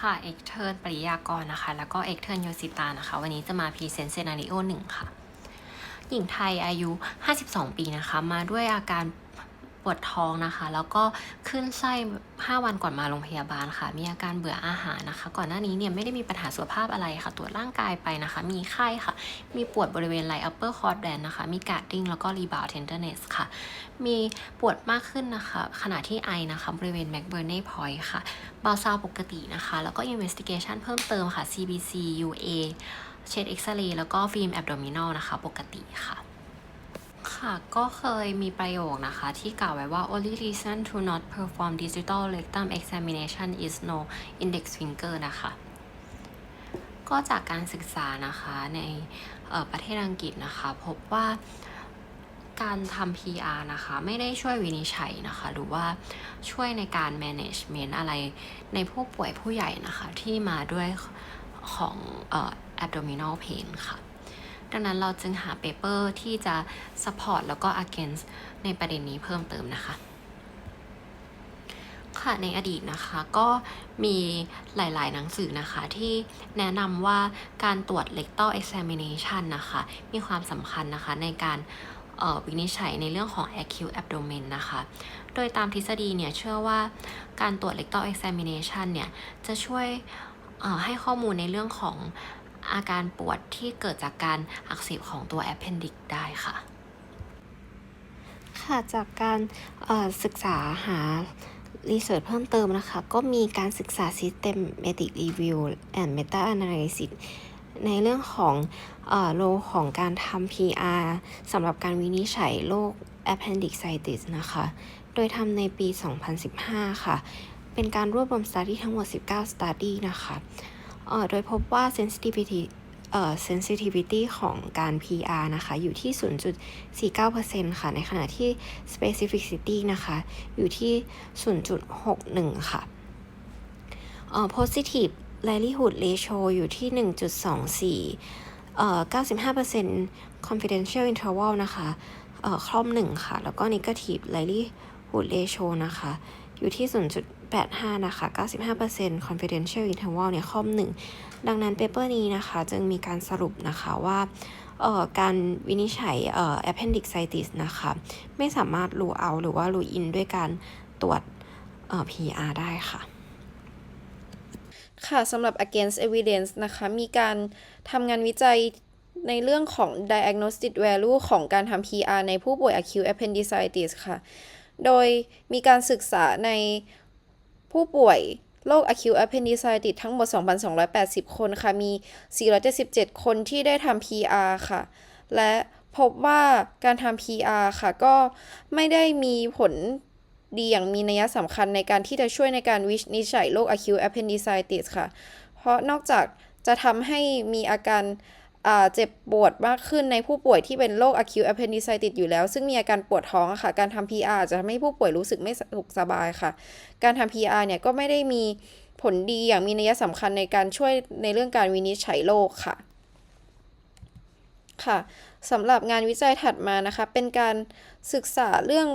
ค่ะ เอกเทิร์นปริยากรนะคะ แล้วก็เอกเทิร์นโยสิตานะคะ วันนี้จะมาพรีเซนต์เซนาริโอหนึ่งค่ะ หญิงไทยอายุ 52 ปีนะคะ มาด้วยอาการ ปวดท้องนะคะ แล้วก็ขึ้นไส้ 5 วันก่อนมาโรงพยาบาลค่ะ มีอาการเบื่ออาหารนะคะ ก่อนหน้านี้เนี่ยไม่ได้มีปัญหาสุขภาพอะไรค่ะตรวจร่างกายไปนะคะ มีไข้ค่ะ มีปวดบริเวณไหล่ upper quadrant นะคะ มีการดิ้งแล้วก็ rebound tenderness ค่ะ มีปวดมากขึ้นนะคะ ขณะที่ไอนะคะบริเวณ McBurney point ค่ะเบาซาวปกตินะคะ แล้วก็ investigation เพิ่มเติมค่ะ CBC UA เช็ดเอ็กซเรย์แล้วก็ฟิล์มแอบโดมิน l นะคะ ปกติค่ะ ค่ะก็เคยมีประโยคนะคะ ที่กล่าวไว้ว่า only reason to not perform digital rectum examination is no index finger นะคะ ก็จากการศึกษานะคะในประเทศอังกฤษนะคะ พบว่าการทำ PR นะคะ ไม่ได้ช่วยวินิจฉัยนะคะ หรือว่าช่วยในการ management อะไรในผู้ป่วยผู้ใหญ่นะคะ ที่มาด้วยของออ abdominal pain ค่ะ ดังนั้นเราจึงหาเปเปอร์ที่จะ support แล้วก็ against ในประเด็นนี้เพิ่มเติมนะคะค่ะในอดีตนะคะก็มีหลาย ๆ หนังสือนะคะที่แนะนำว่าการตรวจ rectal examination นะคะ มีความสำคัญนะคะในการวินิจฉัยในเรื่องของ acute abdomen นะคะ โดยตามทฤษฎีเนี่ยเชื่อว่าการตรวจ rectal examination เนี่ยจะช่วยให้ข้อมูลในเรื่องของ อาการปวดที่เกิดจากการอักเสบของตัว appendix ได้ค่ะ ค่ะจากการศึกษาหารีเสิร์ชเพิ่มเติมนะคะ ก็มีการศึกษา systematic review and meta analysis ในเรื่องของอโลของการทำ PR สำหรับการวินิจฉัยโรค appendicitis นะคะ โดยทำในปี 2015 ค่ะ เป็นการรวบรวม study ทั้งหมด 19 study นะคะ โดยพบว่า sensitivity เอ่อ sensitivity ของการ PR นะคะ อยู่ที่ 0.49%ค่ะ ในขณะที่ specificity นะคะ อยู่ที่ 0.61 ค่ะเอ่อ positive likelihood ratio อยู่ที่ 1.24เอ่อ95% confidential interval นะคะเอ่อครอบ1ค่ะ แล้วก็ negative likelihood ratio นะคะ อยู่ที่ 0.85 นะคะ 95% confidential interval เนี่ยครอบ1ดังนั้นเปเปอร์นี้นะคะ จึงมีการสรุปนะคะว่าการวินิจฉัย appendicitis นะคะ ไม่สามารถ rule out หรือว่า rule in ด้วยการตรวจ PR ได้ค่ะค่ะสำหรับ against evidence นะคะ มีการทำงานวิจัยในเรื่องของ diagnostic value ของการทำ PR ในผู้ป่วย acute appendicitis ค่ะ โดยมีการศึกษาในผู้ป่วยโรค acute appendicitis ทั้งหมด 2,280 คนค่ะ มี 477 คนที่ได้ทำ PR ค่ะ และพบว่าการทำ PR ค่ะ ก็ไม่ได้มีผลดีอย่างมีนัยสำคัญในการที่จะช่วยในการวินิจฉัยโรค acute appendicitis ค่ะ เพราะนอกจากจะทำให้มีอาการ เจ็บปวดมากขึ้นในผู้ป่วยที่เป็นโรค acute appendicitis อยู่แล้ว ซึ่งมีอาการปวดท้องค่ะ การทำ PR อาจจะทำให้ผู้ป่วยรู้สึกไม่สุขสบายค่ะ การทำ PR เนี่ยก็ไม่ได้มีผลดีอย่างมีนัยสำคัญในการช่วยในเรื่องการวินิจฉัยโรคค่ะ ค่ะสำหรับงานวิจัยถัดมานะคะ เป็นการศึกษาเรื่อง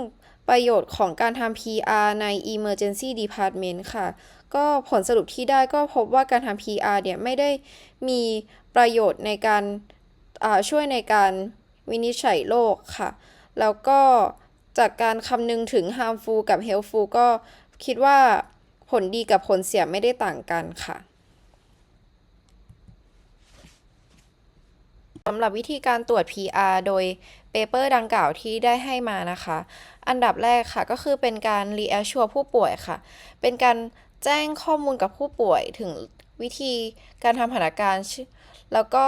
ประโยชน์ของการทำ PR ใน Emergency Department ค่ะ ก็ผลสรุปที่ได้ก็พบว่าการทำ PR เนี่ยไม่ได้มี ประโยชน์ในการช่วยในการวินิจฉัยโรคค่ะ แล้วก็จากการคำนึงถึง harmful กับ helpful ก็คิดว่าผลดีกับผลเสียไม่ได้ต่างกันค่ะสำหรับวิธีการตรวจ PR โดยเปเปอร์ดังกล่าวที่ได้ให้มานะคะ อันดับแรกค่ะก็คือเป็นการ reassure ผู้ป่วยค่ะ เป็นการแจ้งข้อมูลกับผู้ป่วยถึงวิธีการทำหัตถการ แล้วก็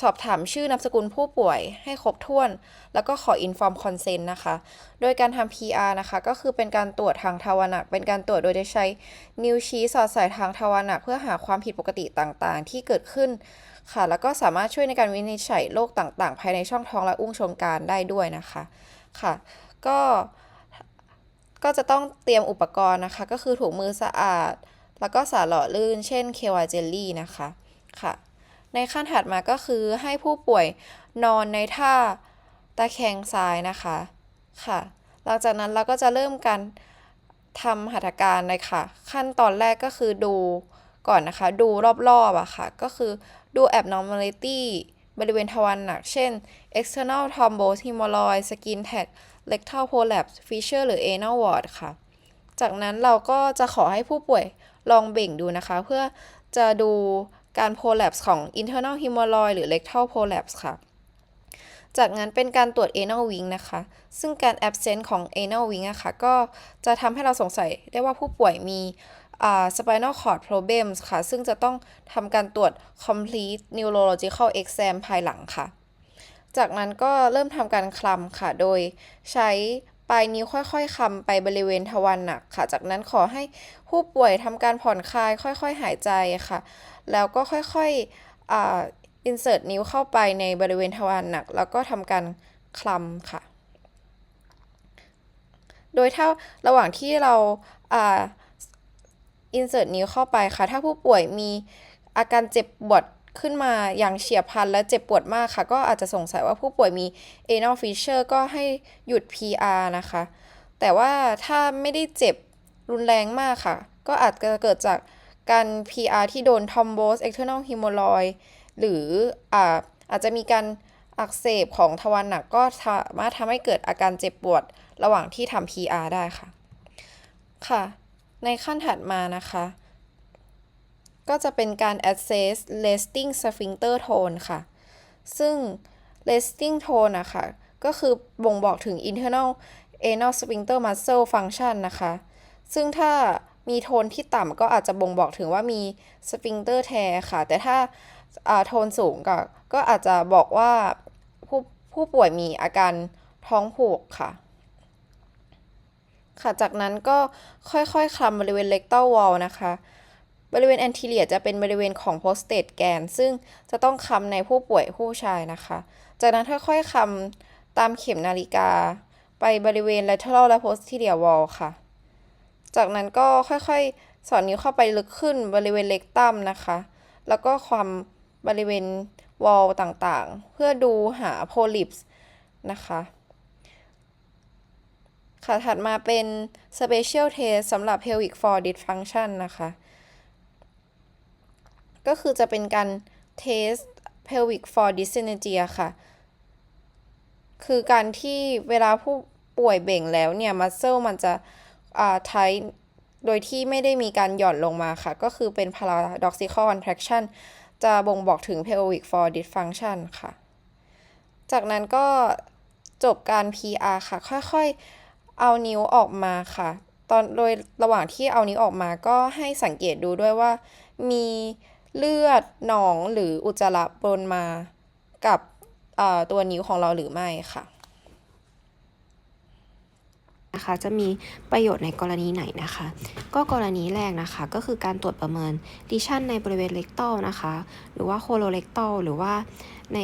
สอบถามชื่อนามสกุลผู้ป่วยให้ครบถ้วน แล้วก็ขอ inform consent นะคะ โดยการทำ PR นะคะ ก็คือเป็นการตรวจทางทวารหนัก เป็นการตรวจโดยจะใช้นิ้วชี้สอดใส่ทางทวารหนัก เพื่อหาความผิดปกติต่างๆ ที่เกิดขึ้นค่ะ แล้วก็สามารถช่วยในการวินิจฉัยโรคต่างๆ ภายในช่องท้องและอุ้งชนการได้ด้วยนะคะค่ะ ก็ก็จะต้องเตรียมอุปกรณ์นะคะ ก็คือถุงมือสะอาด แล้วก็สารหล่อลื่น เช่นเควาเจลลี่นะคะ ค่ะ ในขั้นถัดมาก็คือให้ผู้ป่วยนอนในท่าตะแคงซ้ายนะคะค่ะ หลังจากนั้นเราก็จะเริ่มการทำหัตถการเลยค่ะ ขั้นตอนแรกก็คือดูก่อนนะคะ ดูรอบๆอะค่ะ ก็คือดู abnormality บริเวณทวารหนัก เช่น external thrombus hemorrhoid skin tag rectal prolapse fissure หรือ anal ward ค่ะ จากนั้นเราก็จะขอให้ผู้ป่วยลองเบ่งดูนะคะ เพื่อจะดู การ prolapse ของ internal hemorrhoid หรือ rectal prolapse ค่ะ จากนั้นเป็นการตรวจ anal wing นะคะ ซึ่งการ absent ของ anal wing อะค่ะ ก็จะทำให้เราสงสัยได้ว่าผู้ป่วยมี spinal cord problems ค่ะ ซึ่งจะต้องทำการตรวจ complete neurological exam ภายหลังค่ะ จากนั้นก็เริ่มทำการคลำค่ะ โดยใช้ ปลายนิ้วค่อยๆคลำไปบริเวณทวารหนักค่ะ จากนั้นขอให้ผู้ป่วยทำการผ่อนคลาย ค่อยๆ หายใจค่ะ แล้วก็ค่อยๆอ่า insert นิ้วเข้าไปในบริเวณทวารหนัก แล้วก็ทำการคลำค่ะ โดยถ้าระหว่างที่เราอ่า insert นิ้วเข้าไปค่ะ ถ้าผู้ป่วยมีอาการเจ็บปวด ขึ้นมาอย่างเฉียบพลันและเจ็บปวดมากค่ะ ก็อาจจะสงสัยว่าผู้ป่วยมี anal fissure ก็ให้หยุด PR นะคะ แต่ว่าถ้าไม่ได้เจ็บรุนแรงมากค่ะ ก็อาจจะเกิดจากการ PR ที่โดน thrombus external hemorrhoid หรืออาอาจจะมีการอักเสบของทวารหนักก็สามารถทำให้เกิดอาการเจ็บปวดระหว่างที่ทำ PR ได้ค่ะ ค่ะ ในขั้นถัดมานะคะ ก็จะเป็นการ assess resting sphincter tone ค่ะ ซึ่ง resting tone นะคะก็คือบ่งบอกถึง internal anal sphincter muscle function นะคะ ซึ่งถ้ามีโทนที่ต่ำก็อาจจะบ่งบอกถึงว่ามี sphincter tear ค่ะ แต่ถ้าโทนสูงก็ก็อาจจะบอกว่าผู้ผู้ป่วยมีอาการท้องผูกค่ะ ค่ะ จากนั้นก็ค่อยๆคลำบริเวณ rectal wall นะคะ บริเวณ anterior จะเป็นบริเวณของ prostate gland ซึ่งจะต้องคำในผู้ป่วยผู้ชายนะคะ จากนั้นค่อยๆคำตามเข็มนาฬิกา ไปบริเวณ lateral และ posterior wall ค่ะ จากนั้นก็ค่อยๆ สอดนิ้วเข้าไปลึกขึ้นบริเวณ rectum นะคะ แล้วก็ความบริเวณ wall ต่างๆ เพื่อดูหา polyps นะคะค่ะถัดมาเป็น special test สำหรับ pelvic floor dysfunction นะคะ ก็คือจะเป็นการ test pelvic floor dyssynergia ค่ะ คือการที่เวลาผู้ป่วยเบ่งแล้วเนี่ย muscle มันจะอ่า tight โดยที่ไม่ได้มีการหย่อนลงมาค่ะ ก็คือเป็น paradoxical contraction จะบ่งบอกถึง pelvic floor dysfunction ค่ะ จากนั้นก็จบการ PR ค่ะ ค่อยๆ เอานิ้วออกมาค่ะ ตอนโดยระหว่างที่เอานิ้วออกมาก็ให้สังเกตดูด้วยว่ามี เลือดหนองหรืออุจจาระปนมากับตัวนิ้วของเราหรือไม่ค่ะนะคะจะมีประโยชน์ในกรณีไหนนะคะ ก็กรณีแรกนะคะ ก็คือการตรวจประเมินดิชันในบริเวณเลกต a ลนะคะ หรือว่าโคโลเลกต a ลหรือว่าใน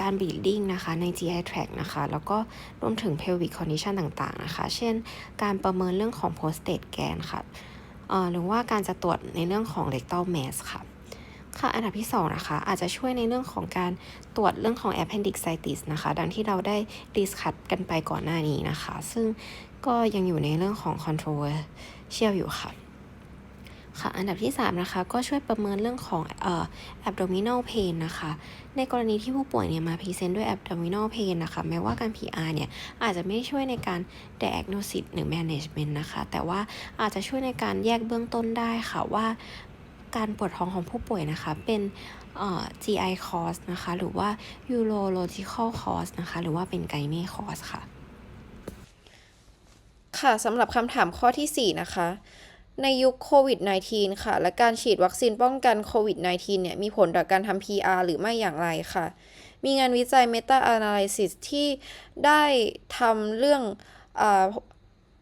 การบีดดิ้งนะคะใน GI tract นะคะ แล้วก็รวมถึง pelvic condition ต่างๆนะคะ เช่น การประเมินเรื่องของ prostate gland ค่ะ หรือว่าการจะตรวจในเรื่องของ rectal mass ค่ะ ค่ะอันดับที่2นะคะอาจจะช่วยในเรื่องของการตรวจเรื่องของ appendicitis นะคะ ดังที่เราได้ดิสคัตกันไปก่อนหน้านี้นะคะ ซึ่งก็ยังอยู่ในเรื่องของ controversial อยู่ค่ะ ค่ะอันดับที่ 3 นะคะ ก็ช่วยประเมินเรื่องของเอ่อ abdominal pain นะคะ ในกรณีที่ผู้ป่วยเนี่ยมาพรีเซนต์ด้วย abdominal pain นะคะ แม้ว่าการ PR เนี่ย อาจจะไม่ได้ช่วยในการ diagnosis หรือ management นะคะ แต่ว่าอาจจะช่วยในการแยกเบื้องต้นได้ค่ะว่าการปวดท้องของผู้ป่วยนะคะ เป็นเอ่อ GI cause นะคะ หรือว่า urological cause นะคะ หรือว่าเป็น gyne cause ค่ะ ค่ะสำหรับคำถามข้อทีสี่4 นะคะ ในยุคโควิด -19 ค่ะ และการฉีดวัคซีนป้องกันโควิด -19 เนี่ย มีผลต่อการทำ PR หรือไม่อย่างไรค่ะ มีงานวิจัย Meta Analysis ที่ได้ทำเรื่องอ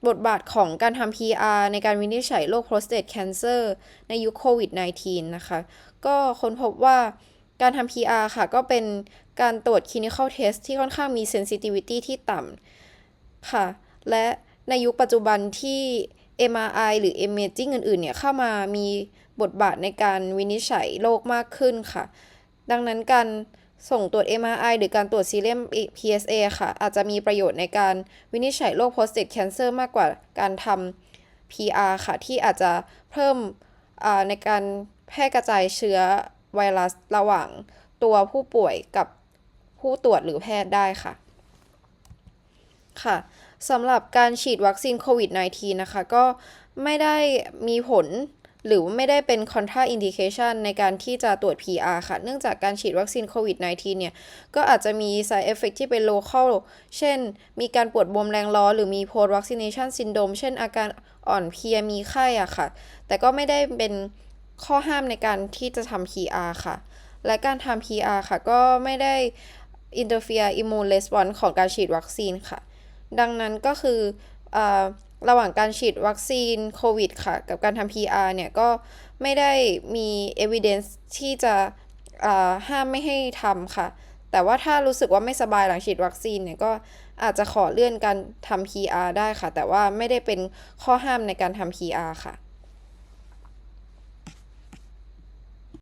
บทบาทของการทำ PR ในการวินิจฉัยโรค prostate cancer ในยุคโควิด -19 นะคะ ก็ค้นพบว่าการทำ PR ค่ะ ก็เป็นการตรวจ clinical test ที่ค่อนข้างมี sensitivity ที่ต่ำค่ะ และในยุคปัจจุบันที่ MRI หรือ imaging อื่นๆ เนี่ยเข้ามามีบทบาทในการวินิจฉัยโรคมากขึ้นค่ะ ดังนั้นการส่งตรวจ MRI หรือการตรวจซีเรียม PSA ค่ะ อาจจะมีประโยชน์ในการวินิจฉัยโรค prostate cancer มากกว่าการทำ PR ค่ะ ที่อาจจะเพิ่มอ่าในการแพร่กระจายเชื้อไวรัสระหว่างตัวผู้ป่วยกับผู้ตรวจหรือแพทย์ได้ค่ะ ค่ะ สำหรับการฉีดวัคซีนโควิด -19 นะคะ ก็ไม่ได้มีผลหรือว่าไม่ได้เป็น contra indication ในการที่จะตรวจ PR ค่ะ เนื่องจากการฉีดวัคซีนโควิด -19 เนี่ย ก็อาจจะมี side effect ที่เป็น local เช่น มีการปวดบวมแรงร้อนหรือมี post vaccination syndrome เช่นอาการอ่อนเพลียมีไข้อะค่ะ แต่ก็ไม่ได้เป็นข้อห้ามในการที่จะทำ PR ค่ะ และการทำ PR ค่ะ ก็ไม่ได้ interfere immune response ของการฉีดวัคซีนค่ะ ดังนั้นก็คือเออระหว่างการฉีดวัคซีนโควิดค่ะ กับการทำ PR เนี่ย ก็ไม่ได้มี evidence ที่จะเอ่อห้ามไม่ให้ทำค่ะ แต่ว่าถ้ารู้สึกว่าไม่สบายหลังฉีดวัคซีนเนี่ย ก็อาจจะขอเลื่อนการทำ PR ได้ค่ะ แต่ว่าไม่ได้เป็นข้อห้ามในการทำ PR ค่ะ